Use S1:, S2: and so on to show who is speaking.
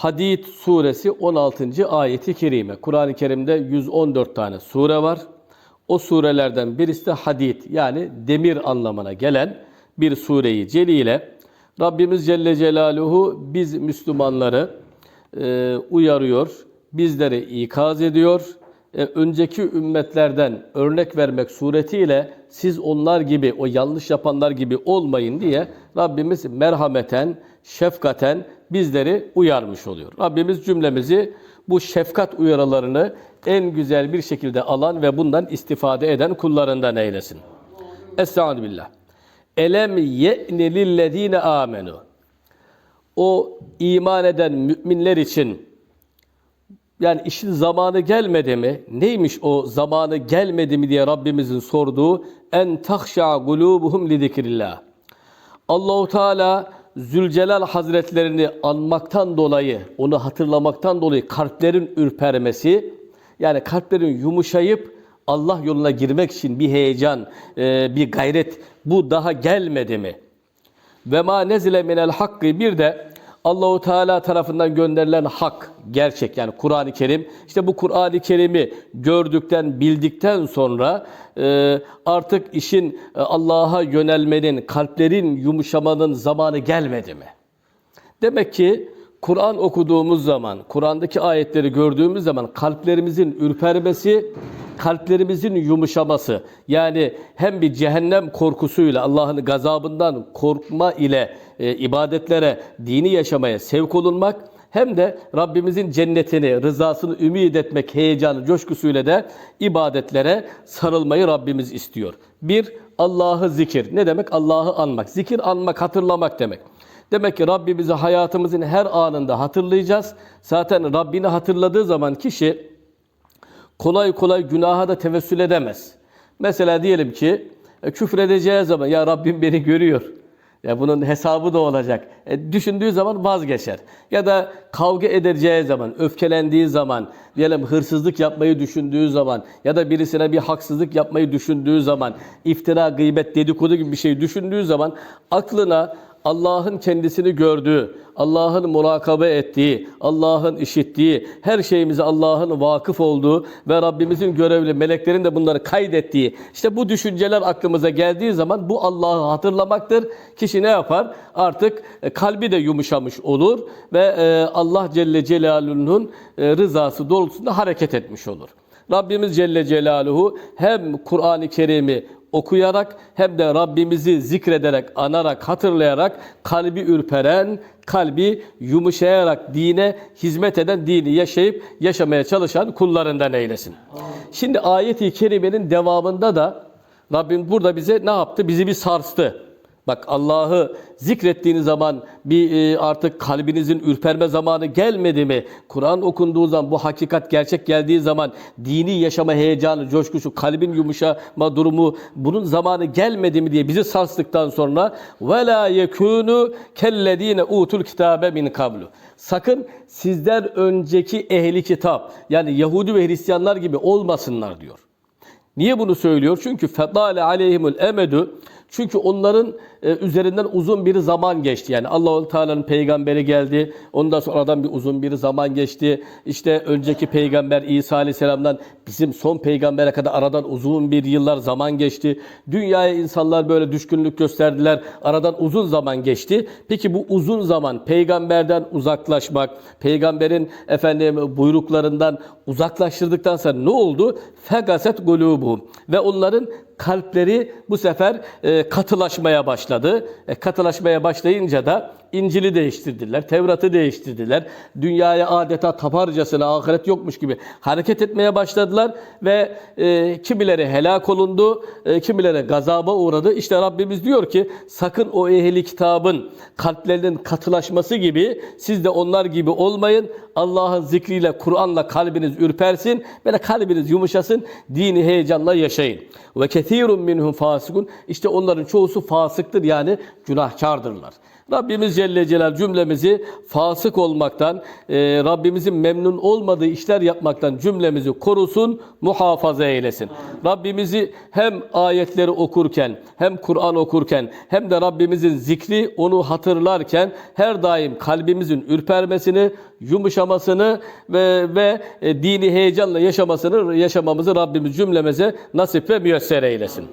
S1: Hadid suresi 16. ayeti kerime. Kur'an-ı Kerim'de 114 tane sure var. O surelerden birisi de Hadid yani demir anlamına gelen bir sureyi celile. Rabbimiz Celle Celaluhu biz Müslümanları e, uyarıyor, bizleri ikaz ediyor. E, önceki ümmetlerden örnek vermek suretiyle siz onlar gibi, o yanlış yapanlar gibi olmayın diye Rabbimiz merhameten, şefkaten bizleri uyarmış oluyor. Rabbimiz cümlemizi bu şefkat uyarılarını en güzel bir şekilde alan ve bundan istifade eden kullarından eylesin. Estaizu billah. Elem ye'ne lillezine amenu. O iman eden müminler için yani işin zamanı gelmedi mi? Neymiş o zamanı gelmedi mi diye Rabbimizin sorduğu en tahşa gulubuhum li zikrillah. Allahu Teala Zülcelal Hazretlerini anmaktan dolayı, onu hatırlamaktan dolayı kalplerin ürpermesi, yani kalplerin yumuşayıp Allah yoluna girmek için bir heyecan, e, bir gayret bu daha gelmedi mi? Ve ma nezile minel hakkı bir de Allahu Teala tarafından gönderilen hak, gerçek yani Kur'an-ı Kerim. İşte bu Kur'an-ı Kerim'i gördükten, bildikten sonra e, artık işin e, Allah'a yönelmenin, kalplerin yumuşamanın zamanı gelmedi mi? Demek ki Kur'an okuduğumuz zaman, Kur'an'daki ayetleri gördüğümüz zaman kalplerimizin ürpermesi, kalplerimizin yumuşaması, yani hem bir cehennem korkusuyla, Allah'ın gazabından korkma ile e, ibadetlere, dini yaşamaya sevk olunmak, hem de Rabbimizin cennetini, rızasını ümit etmek heyecanı, coşkusuyla da ibadetlere sarılmayı Rabbimiz istiyor. Bir, Allah'ı zikir. Ne demek? Allah'ı anmak. Zikir anmak, hatırlamak demek. Demek ki Rabbimizi hayatımızın her anında hatırlayacağız. Zaten Rabbini hatırladığı zaman kişi kolay kolay günaha da tevessül edemez. Mesela diyelim ki e, küfredeceği zaman ya Rabbim beni görüyor. Ya bunun hesabı da olacak. E, düşündüğü zaman vazgeçer. Ya da kavga edeceği zaman, öfkelendiği zaman, diyelim hırsızlık yapmayı düşündüğü zaman ya da birisine bir haksızlık yapmayı düşündüğü zaman, iftira, gıybet, dedikodu gibi bir şey düşündüğü zaman aklına Allah'ın kendisini gördüğü, Allah'ın murakabe ettiği, Allah'ın işittiği, her şeyimize Allah'ın vakıf olduğu ve Rabbimizin görevli meleklerin de bunları kaydettiği, işte bu düşünceler aklımıza geldiği zaman bu Allah'ı hatırlamaktır. Kişi ne yapar? Artık e, kalbi de yumuşamış olur ve e, Allah Celle Celaluhu'nun e, rızası doğrultusunda hareket etmiş olur. Rabbimiz Celle Celaluhu hem Kur'an-ı Kerim'i okuyarak hem de Rabbimizi zikrederek, anarak, hatırlayarak kalbi ürperen, kalbi yumuşayarak dine hizmet eden, dini yaşayıp yaşamaya çalışan kullarından eylesin. Şimdi ayet-i kerimenin devamında da Rabbim burada bize ne yaptı? Bizi bir sarstı. Bak Allah'ı zikrettiğiniz zaman bir e, artık kalbinizin ürperme zamanı gelmedi mi? Kur'an okunduğu zaman bu hakikat gerçek geldiği zaman dini yaşama heyecanı, coşkusu, kalbin yumuşama durumu bunun zamanı gelmedi mi diye bizi sarstıktan sonra ve la yekunu kellezine utul kitabe min kablu. Sakın sizden önceki ehli kitap yani Yahudi ve Hristiyanlar gibi olmasınlar diyor. Niye bunu söylüyor? Çünkü fedale aleyhimul emedu çünkü onların e, üzerinden uzun bir zaman geçti. Yani Allah Teala'nın peygamberi geldi. Ondan sonradan bir uzun bir zaman geçti. İşte önceki peygamber İsa Aleyhisselam'dan bizim son peygambere kadar aradan uzun bir yıllar zaman geçti. Dünyaya insanlar böyle düşkünlük gösterdiler. Aradan uzun zaman geçti. Peki bu uzun zaman peygamberden uzaklaşmak, peygamberin efendim buyruklarından uzaklaştırdıktan sonra ne oldu? Fegaset gulubuhum ve onların kalpleri bu sefer e, katılaşmaya başladı. E, katılaşmaya başlayınca da İncil'i değiştirdiler, Tevrat'ı değiştirdiler. Dünyaya adeta taparcasına ahiret yokmuş gibi hareket etmeye başladılar ve e, kimileri helak olundu, e, kimileri gazaba uğradı. İşte Rabbimiz diyor ki sakın o ehli kitabın kalplerinin katılaşması gibi siz de onlar gibi olmayın. Allah'ın zikriyle, Kur'an'la kalbiniz ürpersin, böyle kalbiniz yumuşasın, dini heyecanla yaşayın. Ve kethirun minhum fasikun. İşte onların çoğusu fasıktır yani günahkardırlar. Rabbimiz Celle Celal cümlemizi fasık olmaktan, e, Rabbimizin memnun olmadığı işler yapmaktan cümlemizi korusun, muhafaza eylesin. Rabbimizi hem ayetleri okurken, hem Kur'an okurken, hem de Rabbimizin zikri onu hatırlarken her daim kalbimizin ürpermesini, yumuşamasını ve ve e, dini heyecanla yaşamasını yaşamamızı Rabbimiz cümlemize nasip ve müyesser eylesin.